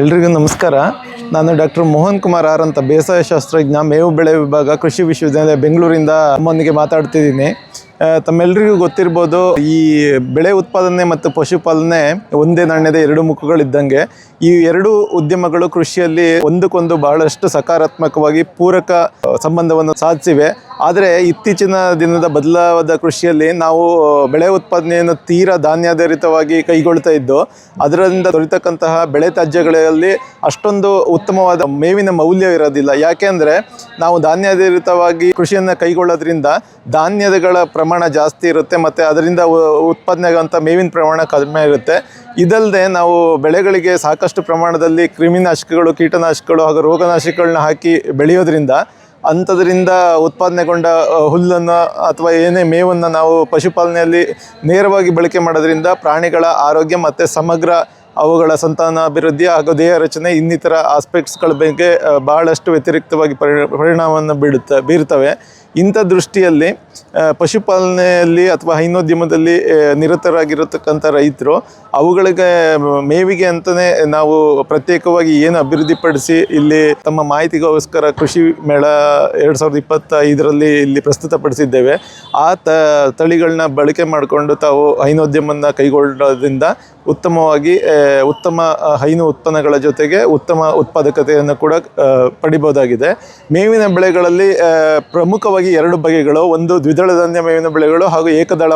ಎಲ್ರಿಗೂ ನಮಸ್ಕಾರ. ನಾನು ಡಾಕ್ಟರ್ ಮೋಹನ್ ಕುಮಾರ್ ಆರ್ ಅಂತ ಬೇಸಾಯ ಶಾಸ್ತ್ರಜ್ಞ, ಮೇವು ಬೆಳೆ ವಿಭಾಗ, ಕೃಷಿ ವಿಶ್ವವಿದ್ಯಾಲಯ ಬೆಂಗಳೂರಿಂದ ಅಮ್ಮನಿಗೆ ಮಾತಾಡ್ತಿದ್ದೀನಿ. ತಮ್ಮೆಲ್ಲರಿಗೂ ಗೊತ್ತಿರ್ಬೋದು ಈ ಬೆಳೆ ಉತ್ಪಾದನೆ ಮತ್ತು ಪಶುಪಾಲನೆ ಒಂದೇ ನಾಣ್ಯದ ಎರಡು ಮುಖಗಳಿದ್ದಂಗೆ. ಈ ಎರಡು ಉದ್ಯಮಗಳು ಕೃಷಿಯಲ್ಲಿ ಒಂದಕ್ಕೊಂದು ಬಹಳಷ್ಟು ಸಕಾರಾತ್ಮಕವಾಗಿ ಪೂರಕ ಸಂಬಂಧವನ್ನು ಸಾಧಿಸಿವೆ. ಆದರೆ ಇತ್ತೀಚಿನ ದಿನದ ಬದಲಾದ ಕೃಷಿಯಲ್ಲಿ ನಾವು ಬೆಳೆ ಉತ್ಪಾದನೆಯನ್ನು ತೀರಾ ಧಾನ್ಯಾಧಾರಿತವಾಗಿ ಕೈಗೊಳ್ತಾ ಇದ್ದು, ಅದರಿಂದ ದೊರೆತಕ್ಕಂತಹ ಬೆಳೆ ತ್ಯಾಜ್ಯಗಳಲ್ಲಿ ಅಷ್ಟೊಂದು ಉತ್ತಮವಾದ ಮೇವಿನ ಮೌಲ್ಯ ಇರೋದಿಲ್ಲ. ಯಾಕೆಂದರೆ ನಾವು ಧಾನ್ಯಾಧಾರಿತವಾಗಿ ಕೃಷಿಯನ್ನು ಕೈಗೊಳ್ಳೋದ್ರಿಂದ ಧಾನ್ಯಗಳ ಪ್ರಮಾಣ ಜಾಸ್ತಿ ಇರುತ್ತೆ, ಮತ್ತು ಅದರಿಂದ ಉತ್ಪಾದನೆ ಆಗುವಂಥ ಮೇವಿನ ಪ್ರಮಾಣ ಕಡಿಮೆ ಇರುತ್ತೆ. ಇದಲ್ಲದೆ ನಾವು ಬೆಳೆಗಳಿಗೆ ಸಾಕಷ್ಟು ಪ್ರಮಾಣದಲ್ಲಿ ಕ್ರಿಮಿನಾಶಕಗಳು, ಕೀಟನಾಶಕಗಳು ಹಾಗೂ ರೋಗನಾಶಕಗಳನ್ನ ಹಾಕಿ ಬೆಳೆಯೋದ್ರಿಂದ ಅಂಥದ್ರಿಂದ ಉತ್ಪಾದನೆಗೊಂಡ ಹುಲ್ಲನ್ನು ಅಥವಾ ಏನೇ ಮೇವನ್ನು ನಾವು ಪಶುಪಾಲನೆಯಲ್ಲಿ ನೇರವಾಗಿ ಬಳಕೆ ಮಾಡೋದ್ರಿಂದ ಪ್ರಾಣಿಗಳ ಆರೋಗ್ಯ ಮತ್ತು ಸಮಗ್ರ ಅವುಗಳ ಸಂತಾನಾಭಿವೃದ್ಧಿ ಹಾಗೂ ದೇಹ ರಚನೆ ಇನ್ನಿತರ ಆಸ್ಪೆಕ್ಟ್ಸ್ಗಳ ಬಗ್ಗೆ ಬಹಳಷ್ಟು ವ್ಯತಿರಿಕ್ತವಾಗಿ ಪರಿ ಪರಿಣಾಮವನ್ನು ಬೀಳುತ್ತ, ಬೀರ್ತವೆ. ಇಂಥ ದೃಷ್ಟಿಯಲ್ಲಿ ಪಶುಪಾಲನೆಯಲ್ಲಿ ಅಥವಾ ಹೈನೋದ್ಯಮದಲ್ಲಿ ನಿರತರಾಗಿರತಕ್ಕಂಥ ರೈತರು ಅವುಗಳಿಗೆ ಮೇವಿಗೆ ಅಂತಲೇ ನಾವು ಪ್ರತ್ಯೇಕವಾಗಿ ಏನು ಅಭಿವೃದ್ಧಿಪಡಿಸಿ ಇಲ್ಲಿ ತಮ್ಮ ಮಾಹಿತಿಗೋಸ್ಕರ ಕೃಷಿ ಮೇಳ ಎರಡು ಸಾವಿರದ ಇಪ್ಪತ್ತೈದರಲ್ಲಿ ಇಲ್ಲಿ ಪ್ರಸ್ತುತಪಡಿಸಿದ್ದೇವೆ. ಆ ತ ತಳಿಗಳನ್ನ ಬಳಕೆ ಮಾಡಿಕೊಂಡು ತಾವು ಹೈನೋದ್ಯಮವನ್ನು ಕೈಗೊಳ್ಳೋದ್ರಿಂದ ಉತ್ತಮವಾಗಿ ಉತ್ತಮ ಹೈನು ಉತ್ಪನ್ನಗಳ ಜೊತೆಗೆ ಉತ್ತಮ ಉತ್ಪಾದಕತೆಯನ್ನು ಕೂಡ ಪಡಿಬೋದಾಗಿದೆ. ಮೇವಿನ ಬೆಳೆಗಳಲ್ಲಿ ಆ, ಪ್ರಮುಖವಾಗಿ ಎರಡು ಬಗೆಗಳು, ಒಂದು ದ್ವಿದಳ ಧಾನ್ಯ ಮೇವಿನ ಬೆಳೆಗಳು ಹಾಗೂ ಏಕದಳ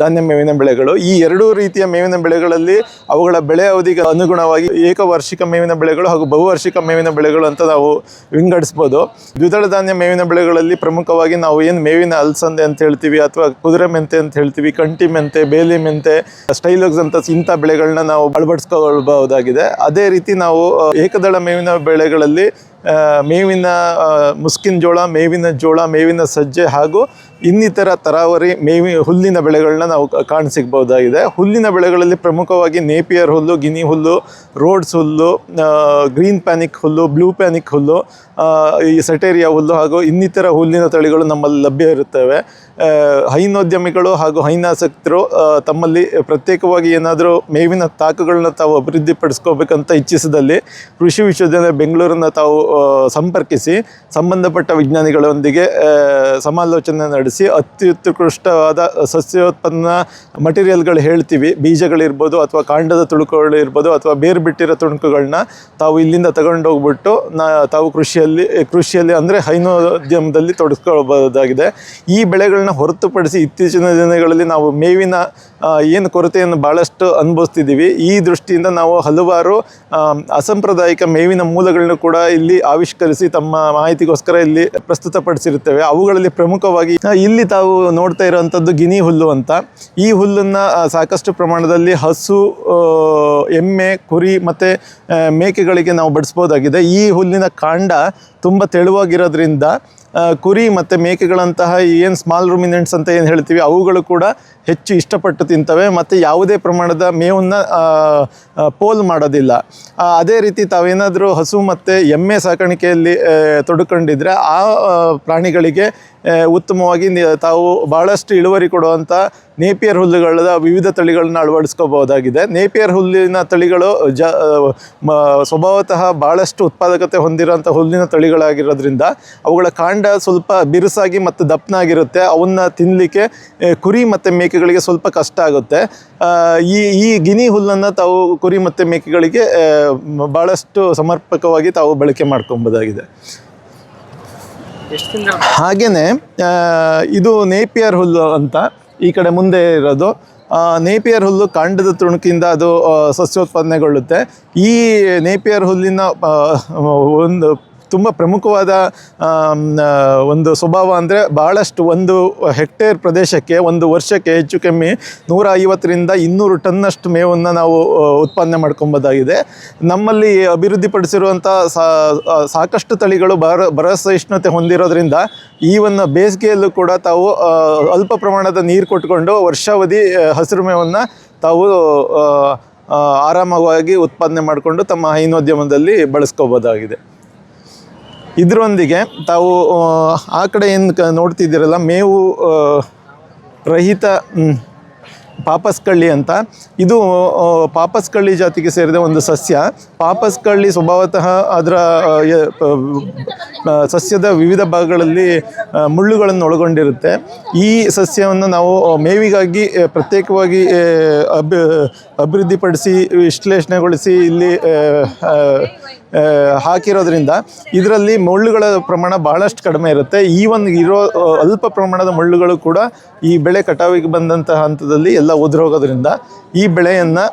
ಧಾನ್ಯ ಮೇವಿನ ಬೆಳೆಗಳು. ಈ ಎರಡೂ ರೀತಿಯ ಮೇವಿನ ಬೆಳೆಗಳಲ್ಲಿ ಅವುಗಳ ಬೆಳೆ ಅವಧಿಗೆ ಅನುಗುಣವಾಗಿ ಏಕವಾರ್ಷಿಕ ಮೇವಿನ ಬೆಳೆಗಳು ಹಾಗೂ ಬಹುವಾರ್ಷಿಕ ಮೇವಿನ ಬೆಳೆಗಳು ಅಂತ ನಾವು ವಿಂಗಡಿಸ್ಬೋದು. ದ್ವಿದಳ ಧಾನ್ಯ ಮೇವಿನ ಬೆಳೆಗಳಲ್ಲಿ ಪ್ರಮುಖವಾಗಿ ನಾವು ಏನು ಮೇವಿನ ಅಲಸಂದೆ ಅಂತ ಹೇಳ್ತೀವಿ ಅಥವಾ ಕುದುರೆ ಮೆಂತೆ ಅಂತ ಹೇಳ್ತೀವಿ, ಕಂಟಿ ಮೆಂತೆ, ಬೇಲಿ ಮೆಂತೆ, ಸ್ಟೈಲೋಗ್ಸ್ ಅಂತ ಇಂಥ ಬೆಳೆಗಳನ್ನ ನಾವು ಅಳವಡಿಸ್ಕೊಳ್ಬಹುದಾಗಿದೆ. ಅದೇ ರೀತಿ ನಾವು, ಏಕದಳ ಮೇವಿನ ಬೆಳೆಗಳಲ್ಲಿ ಮೇವಿನ ಮುಸ್ಕಿನ ಜೋಳ, ಮೇವಿನ ಜೋಳ, ಮೇವಿನ ಸಜ್ಜೆ ಹಾಗೂ ಇನ್ನಿತರ ತರಾವರಿ ಮೇವಿ, ಹುಲ್ಲಿನ ಬೆಳೆಗಳನ್ನ ನಾವು ಕಾಣಸಿಗ್ಬೋದಾಗಿದೆ ಹುಲ್ಲಿನ ಬೆಳೆಗಳಲ್ಲಿ ಪ್ರಮುಖವಾಗಿ ನೇಪಿಯರ್ ಹುಲ್ಲು, ಗಿನಿ ಹುಲ್ಲು, ರೋಡ್ಸ್ ಹುಲ್ಲು ಗ್ರೀನ್ ಪ್ಯಾನಿಕ್ ಹುಲ್ಲು, ಬ್ಲೂ ಪ್ಯಾನಿಕ್ ಹುಲ್ಲು ಈ ಸಟೇರಿಯಾ ಹುಲ್ಲು ಹಾಗೂ ಇನ್ನಿತರ ಹುಲ್ಲಿನ ತಳಿಗಳು ನಮ್ಮಲ್ಲಿ ಲಭ್ಯ ಇರುತ್ತವೆ. ಹೈನೋದ್ಯಮಿಗಳು ಹಾಗೂ ಹೈನಾಸಕ್ತರು ತಮ್ಮಲ್ಲಿ ಪ್ರತ್ಯೇಕವಾಗಿ ಏನಾದರೂ ಮೇವಿನ ತಾಕುಗಳನ್ನ ತಾವು ಅಭಿವೃದ್ಧಿಪಡಿಸ್ಕೋಬೇಕಂತ ಇಚ್ಛಿಸಿದಲ್ಲಿ ಕೃಷಿ ವಿಶ್ವವಿದ್ಯಾಲಯ ಬೆಂಗಳೂರನ್ನ ತಾವು ಸಂಪರ್ಕಿಸಿ ಸಂಬಂಧಪಟ್ಟ ವಿಜ್ಞಾನಿಗಳೊಂದಿಗೆ ಸಮಾಲೋಚನೆ ನಡೆಸಿ ಅತ್ಯುತ್ಕೃಷ್ಟವಾದ ಸಸ್ಯೋತ್ಪನ್ನ ಮಟೀರಿಯಲ್ಗಳು ಹೇಳ್ತೀವಿ. ಬೀಜಗಳಿರ್ಬೋದು ಅಥವಾ ಕಾಂಡದ ತುಣುಕುಗಳಿರ್ಬೋದು ಅಥವಾ ಬೇರು ಬಿಟ್ಟಿರೋ ತುಣುಕುಗಳನ್ನ ತಾವು ಇಲ್ಲಿಂದ ತಗೊಂಡೋಗ್ಬಿಟ್ಟು ನಾ, ತಾವು ಕೃಷಿಯಲ್ಲಿ ಕೃಷಿಯಲ್ಲಿ ಅಂದರೆ ಹೈನೋದ್ಯಮದಲ್ಲಿ ತೊಡಸ್ಕೊಳ್ಬೋದಾಗಿದೆ. ಈ ಬೆಳೆಗಳನ್ನ ಹೊರತುಪಡಿಸಿ ಇತ್ತೀಚಿನ ದಿನಗಳಲ್ಲಿ ನಾವು ಮೇವಿನ ಏನು ಕೊರತೆಯನ್ನು ಭಾಳಷ್ಟು ಅನುಭವಿಸ್ತಿದ್ದೀವಿ. ಈ ದೃಷ್ಟಿಯಿಂದ ನಾವು ಹಲವಾರು ಅಸಾಂಪ್ರದಾಯಿಕ ಮೇವಿನ ಮೂಲಗಳನ್ನು ಕೂಡ ಇಲ್ಲಿ ಆವಿಷ್ಕರಿಸಿ ತಮ್ಮ ಮಾಹಿತಿಗೋಸ್ಕರ ಇಲ್ಲಿ ಪ್ರಸ್ತುತಪಡಿಸಿರುತ್ತೇವೆ. ಅವುಗಳಲ್ಲಿ ಪ್ರಮುಖವಾಗಿ ಇಲ್ಲಿ ತಾವು ನೋಡ್ತಾ ಇರುವಂಥದ್ದು ಗಿನಿ ಹುಲ್ಲು ಅಂತ. ಈ ಹುಲ್ಲನ್ನು ಸಾಕಷ್ಟು ಪ್ರಮಾಣದಲ್ಲಿ ಹಸು ಎಮ್ಮೆ, ಕುರಿ ಮತ್ತು ಮೇಕೆಗಳಿಗೆ ನಾವು ಬಡಿಸ್ಬೋದಾಗಿದೆ ಈ ಹುಲ್ಲಿನ ಕಾಂಡ ತುಂಬ ತೆಳುವಾಗಿರೋದ್ರಿಂದ ಕುರಿ ಮತ್ತು ಮೇಕೆಗಳಂತಹ ಏನು ಸ್ಮಾಲ್ ರೂಮಿನೆಂಟ್ಸ್ ಅಂತ ಏನು ಹೇಳ್ತೀವಿ ಅವುಗಳು ಕೂಡ ಹೆಚ್ಚು ಇಷ್ಟಪಟ್ಟು ತಿಂತವೆ ಮತ್ತು ಯಾವುದೇ ಪ್ರಮಾಣದ ಮೇವನ್ನು ಪೋಲ್ ಮಾಡೋದಿಲ್ಲ. ಅದೇ ರೀತಿ ತಾವೇನಾದರೂ ಹಸು ಮತ್ತು ಎಮ್ಮೆ ಸಾಕಾಣಿಕೆಯಲ್ಲಿ ತೊಡ್ಕೊಂಡಿದ್ರೆ ಆ ಪ್ರಾಣಿಗಳಿಗೆ ಉತ್ತಮವಾಗಿ ತಾವು ಭಾಳಷ್ಟು ಇಳುವರಿ ಕೊಡುವಂಥ ನೇಪಿಯರ್ ಹುಲ್ಲುಗಳ ವಿವಿಧ ತಳಿಗಳನ್ನ ಅಳವಡಿಸ್ಕೋಬಹುದಾಗಿದೆ. ನೇಪಿಯರ್ ಹುಲ್ಲಿನ ತಳಿಗಳು ಜ ಸ್ವಭಾವತಃ ಭಾಳಷ್ಟು ಉತ್ಪಾದಕತೆ ಹೊಂದಿರುವಂಥ ಹುಲ್ಲಿನ ತಳಿಗಳಾಗಿರೋದ್ರಿಂದ ಅವುಗಳ ಕಾಂಡ ಸ್ವಲ್ಪ ಬಿರುಸಾಗಿ ಮತ್ತು ದಪ್ಪನಾಗಿರುತ್ತೆ ಅವನ್ನ ತಿನ್ನಲಿಕ್ಕೆ ಕುರಿ ಮತ್ತು ಮೇಕೆಗಳಿಗೆ ಸ್ವಲ್ಪ ಕಷ್ಟ ಆಗುತ್ತೆ. ಈ ಈ ಗಿನಿ ಹುಲ್ಲನ್ನು ತಾವು ಕುರಿ ಮತ್ತು ಮೇಕೆಗಳಿಗೆ ಭಾಳಷ್ಟು ಸಮರ್ಪಕವಾಗಿ ತಾವು ಬಳಕೆ ಮಾಡ್ಕೊಬೋದಾಗಿದೆ. ಹಾಗೆಯೇ ಇದು ನೇಪಿಯರ್ ಹುಲ್ಲು ಅಂತ ಈ ಕಡೆ ಮುಂದೆ ಇರೋದು. ನೇಪಿಯರ್ ಹುಲ್ಲು ಕಾಂಡದ ತುಣುಕಿಂದ ಅದು ಸಸ್ಯೋತ್ಪಾದನೆಗೊಳ್ಳುತ್ತೆ ಈ ನೇಪಿಯರ್ ಹುಲ್ಲಿನ ಒಂದು ತುಂಬ ಪ್ರಮುಖವಾದ ಒಂದು ಸ್ವಭಾವ ಅಂದರೆ ಭಾಳಷ್ಟು ಒಂದು ಹೆಕ್ಟೇರ್ ಪ್ರದೇಶಕ್ಕೆ ಒಂದು ವರ್ಷಕ್ಕೆ ಹೆಚ್ಚು ಕಮ್ಮಿ ನೂರ ಐವತ್ತರಿಂದ ಇನ್ನೂರು ಟನ್ನಷ್ಟು ಮೇವನ್ನು ನಾವು ಉತ್ಪಾದನೆ ಮಾಡ್ಕೊಬೋದಾಗಿದೆ. ನಮ್ಮಲ್ಲಿ ಅಭಿವೃದ್ಧಿಪಡಿಸಿರುವಂಥ ಸಾಕಷ್ಟು ತಳಿಗಳು ಬರ, ಬರಸಹಿಷ್ಣುತೆ ಹೊಂದಿರೋದ್ರಿಂದ ಒಂದು ಬೇಸಿಗೆಯಲ್ಲೂ ಕೂಡ ತಾವು ಅಲ್ಪ ಪ್ರಮಾಣದ ನೀರು ಕೊಟ್ಕೊಂಡು ವರ್ಷಾವಧಿ ಹಸಿರು ಮೇವನ್ನು ತಾವು ಆರಾಮವಾಗಿ ಉತ್ಪಾದನೆ ಮಾಡಿಕೊಂಡು ತಮ್ಮ ಹೈನೋದ್ಯಮದಲ್ಲಿ ಬಳಸ್ಕೋಬೋದಾಗಿದೆ. ಇದರೊಂದಿಗೆ ತಾವು ಆ, ಕಡೆ ಏನು ಕ ನೋಡ್ತಿದ್ದೀರಲ್ಲ ಮೇವು ರಹಿತ ಪಾಪಸ್ಕಳ್ಳಿ ಅಂತ. ಇದು ಪಾಪಸ್ಕಳ್ಳಿ ಜಾತಿಗೆ ಸೇರಿದ ಒಂದು ಸಸ್ಯ. ಪಾಪಸ್ಕಳ್ಳಿ ಸ್ವಭಾವತಃ ಅದರ ಸಸ್ಯದ ವಿವಿಧ ಭಾಗಗಳಲ್ಲಿ ಮುಳ್ಳುಗಳನ್ನು ಒಳಗೊಂಡಿರುತ್ತೆ ಈ ಸಸ್ಯವನ್ನು ನಾವು ಮೇವಿಗಾಗಿ ಪ್ರತ್ಯೇಕವಾಗಿ ಅಭಿ ಅಭಿವೃದ್ಧಿಪಡಿಸಿ ವಿಶ್ಲೇಷಣೆಗೊಳಿಸಿ ಇಲ್ಲಿ ಹಾಕಿರೋದ್ರಿಂದ ಇದರಲ್ಲಿ ಮುಳ್ಳುಗಳ ಪ್ರಮಾಣ ಬಹಳಷ್ಟು ಕಡಿಮೆ ಇರುತ್ತೆ. ಈ ಒಂದು ಇರೋ ಅಲ್ಪ ಪ್ರಮಾಣದ ಮುಳ್ಳುಗಳು ಕೂಡ ಈ ಬೆಳೆ ಕಟಾವಿಗೆ ಬಂದಂತಹ ಹಂತದಲ್ಲಿ ಎಲ್ಲ ಉದುರೋಗೋದ್ರಿಂದ ಈ ಬೆಳೆಯನ್ನು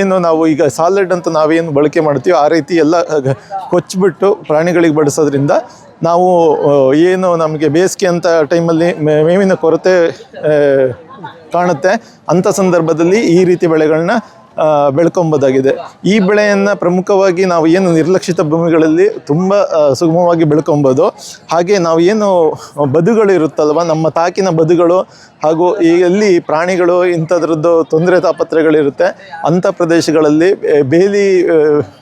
ಏನು ನಾವು ಈಗ ಸಾಲಡ್ ಅಂತ ನಾವೇನು ಬಳಕೆ ಮಾಡ್ತೀವೋ ಆ ರೀತಿ ಎಲ್ಲ ಕೊಚ್ಚಿಬಿಟ್ಟು ಪ್ರಾಣಿಗಳಿಗೆ ಬಡಿಸೋದ್ರಿಂದ ನಾವು ಏನು ನಮಗೆ ಬೇಸಿಗೆ ಅಂತ ಟೈಮಲ್ಲಿ ಮೇವಿನ ಕೊರತೆ ಕಾಣುತ್ತೆ. ಅಂಥ ಸಂದರ್ಭದಲ್ಲಿ ಈ ರೀತಿ ಬೆಳೆಗಳನ್ನ ಬೆಳ್ಕೊಬೋದಾಗಿದೆ. ಈ ಬೆಳೆಯನ್ನು ಪ್ರಮುಖವಾಗಿ ನಾವು ಏನು ನಿರ್ಲಕ್ಷಿತ ಭೂಮಿಗಳಲ್ಲಿ ತುಂಬ ಸುಗಮವಾಗಿ ಬೆಳ್ಕೊಬೋದು. ಹಾಗೆ ನಾವು ಏನು ಬದುಗಳು ಇರುತ್ತಲ್ವ, ನಮ್ಮ ತಾಕಿನ ಬದುಗಳು ಹಾಗೂ ಎಲ್ಲಿ ಪ್ರಾಣಿಗಳು ಇಂಥದ್ರದ್ದು ತೊಂದರೆ ತಾಪತ್ರೆಗಳಿರುತ್ತೆ ಅಂಥ ಪ್ರದೇಶಗಳಲ್ಲಿ ಬೇಲಿ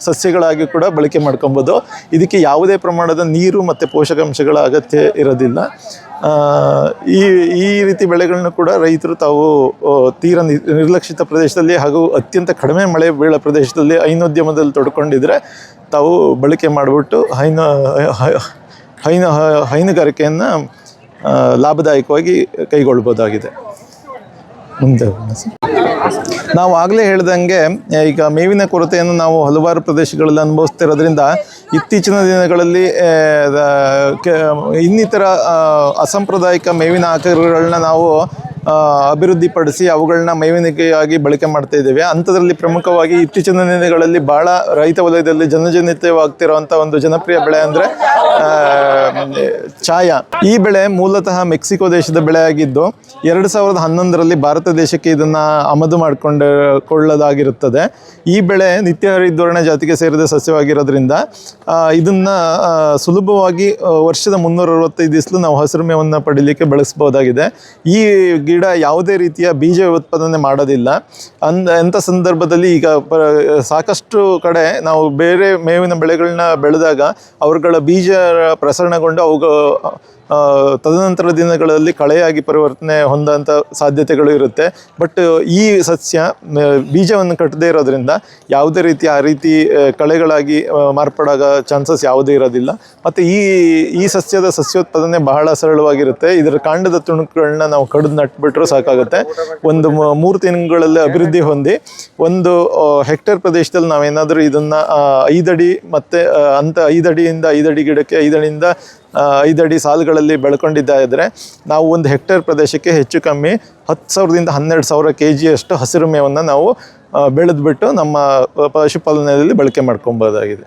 ಸಸ್ಯಗಳಾಗಿ ಕೂಡ ಬಳಕೆ ಮಾಡ್ಕೊಬೋದು. ಇದಕ್ಕೆ ಯಾವುದೇ ಪ್ರಮಾಣದ ನೀರು ಮತ್ತು ಪೋಷಕಾಂಶಗಳ ಅಗತ್ಯ ಇರೋದಿಲ್ಲ. ಈ ಈ ರೀತಿ ಬೆಳೆಗಳನ್ನ ಕೂಡ ರೈತರು ತಾವು ತೀರ ನಿರ್ಲಕ್ಷಿತ ಪ್ರದೇಶದಲ್ಲಿ ಹಾಗೂ ಅತ್ಯಂತ ಕಡಿಮೆ ಮಳೆ ಬೀಳೋ ಪ್ರದೇಶದಲ್ಲಿ ಹೈನೋದ್ಯಮದಲ್ಲಿ ತೊಡ್ಕೊಂಡಿದ್ರೆ ತಾವು ಬಳಕೆ ಮಾಡಿಬಿಟ್ಟು ಹೈನ ಹೈನ, ಹೈನುಗಾರಿಕೆಯನ್ನು ಲಾಭದಾಯಕವಾಗಿ ಕೈಗೊಳ್ಬೋದಾಗಿದೆ. ಮುಂದೆ. ನಾವು ಆಗಲೇ ಹೇಳ್ದಂಗೆ ಈಗ ಮೇವಿನ ಕೊರತೆಯನ್ನು ನಾವು ಹಲವಾರು ಪ್ರದೇಶಗಳಲ್ಲಿ ಅನುಭವಿಸ್ತಿರೋದ್ರಿಂದ ಇತ್ತೀಚಿನ ದಿನಗಳಲ್ಲಿ ಇನ್ನಿತರ ಅಸಾಂಪ್ರದಾಯಿಕ ಮೇವಿನ ಆಕಾರಗಳನ್ನ ನಾವು ಅಭಿವೃದ್ಧಿಪಡಿಸಿ ಅವುಗಳನ್ನ ಮೇವಿನಿಕೆಯಾಗಿ ಬಳಕೆ ಮಾಡ್ತಾ ಇದ್ದೇವೆ ಅಂಥದ್ರಲ್ಲಿ ಪ್ರಮುಖವಾಗಿ ಇತ್ತೀಚಿನ ದಿನಗಳಲ್ಲಿ ಭಾಳ ರೈತ ವಲಯದಲ್ಲಿ ಜನಜನಿತವಾಗ್ತಿರುವಂಥ ಒಂದು ಜನಪ್ರಿಯ ಬೆಳೆ ಅಂದರೆ ಚಾಯ ಈ ಬೆಳೆ ಮೂಲತಃ ಮೆಕ್ಸಿಕೋ ದೇಶದ ಬೆಳೆ ಆಗಿದ್ದು ಎರಡು ಸಾವಿರದ ಹನ್ನೊಂದರಲ್ಲಿ ಭಾರತ ದೇಶಕ್ಕೆ ಇದನ್ನು ಆಮದು ಮಾಡಿಕೊಂಡು, ಕೊಳ್ಳೋದಾಗಿರುತ್ತದೆ. ಈ ಬೆಳೆ ನಿತ್ಯ ಹರಿದ್ವರ್ಣ ಜಾತಿಗೆ ಸೇರಿದ ಸಸ್ಯವಾಗಿರೋದ್ರಿಂದ ಇದನ್ನು ಸುಲಭವಾಗಿ ವರ್ಷದ ಮುನ್ನೂರ ಅರವತ್ತೈದು ದಿವಸಲು ನಾವು ಹಸಿರು ಮೇವನ್ನು ಪಡೀಲಿಕ್ಕೆ ಬಳಸ್ಬೋದಾಗಿದೆ. ಈ ಗಿಡ ಯಾವುದೇ ರೀತಿಯ ಬೀಜ ಉತ್ಪಾದನೆ ಮಾಡೋದಿಲ್ಲ. ಅಂದ, ಎಂಥ ಸಂದರ್ಭದಲ್ಲಿ ಈಗ ಸಾಕಷ್ಟು ಕಡೆ ನಾವು ಬೇರೆ ಮೇವಿನ ಬೆಳೆಗಳನ್ನ ಬೆಳೆದಾಗ ಅವ್ರುಗಳ ಬೀಜ ಪ್ರಸರಣಗೊಂಡು ಅವುಗಳು ತದನಂತರ ದಿನಗಳಲ್ಲಿ ಕಳೆಯಾಗಿ ಪರಿವರ್ತನೆ ಹೊಂದಂಥ ಸಾಧ್ಯತೆಗಳು ಇರುತ್ತೆ. ಬಟ್ ಈ ಸಸ್ಯ ಬೀಜವನ್ನು ಕಟ್ಟದೇ ಇರೋದ್ರಿಂದ ಯಾವುದೇ ರೀತಿ ಆ ರೀತಿ ಕಳೆಗಳಾಗಿ ಮಾರ್ಪಾಡಾಗ ಚಾನ್ಸಸ್ ಯಾವುದೇ ಇರೋದಿಲ್ಲ. ಮತ್ತು ಈ ಈ ಸಸ್ಯದ ಸಸ್ಯೋತ್ಪಾದನೆ ಬಹಳ ಸರಳವಾಗಿರುತ್ತೆ. ಇದರ ಕಾಂಡದ ತುಣುಕುಗಳನ್ನ ನಾವು ಕಡಿದು ನಟ್ಬಿಟ್ರೂ ಸಾಕಾಗುತ್ತೆ. ಒಂದು ಮೂರು ತಿಂಗಳಲ್ಲಿ ಅಭಿವೃದ್ಧಿ ಹೊಂದಿ, ಒಂದು ಹೆಕ್ಟೇರ್ ಪ್ರದೇಶದಲ್ಲಿ ನಾವೇನಾದರೂ ಇದನ್ನು ಐದಡಿ ಮತ್ತು ಅಂಥ ಐದಡಿಯಿಂದ ಐದಡಿ ಗಿಡಕ್ಕೆ ಐದಡಿಯಿಂದ ಐದರಿಂದ ಐದಡಿ ಸಾಲುಗಳಲ್ಲಿ ಬೆಳ್ಕೊಂಡಿದ್ದಾದರೆ ನಾವು ಒಂದು ಹೆಕ್ಟೇರ್ ಪ್ರದೇಶಕ್ಕೆ ಹೆಚ್ಚು ಕಮ್ಮಿ ಹತ್ತು ಸಾವಿರದಿಂದ ಹನ್ನೆರಡು ಸಾವಿರ ಕೆ ಜಿಯಷ್ಟು ಹಸಿರು ಮೇವನ್ನು ನಾವು ಬೆಳೆದ್ಬಿಟ್ಟು ನಮ್ಮ ಪಶುಪಾಲನೆಯಲ್ಲಿ ಬಳಕೆ ಮಾಡ್ಕೊಬೋದಾಗಿದೆ.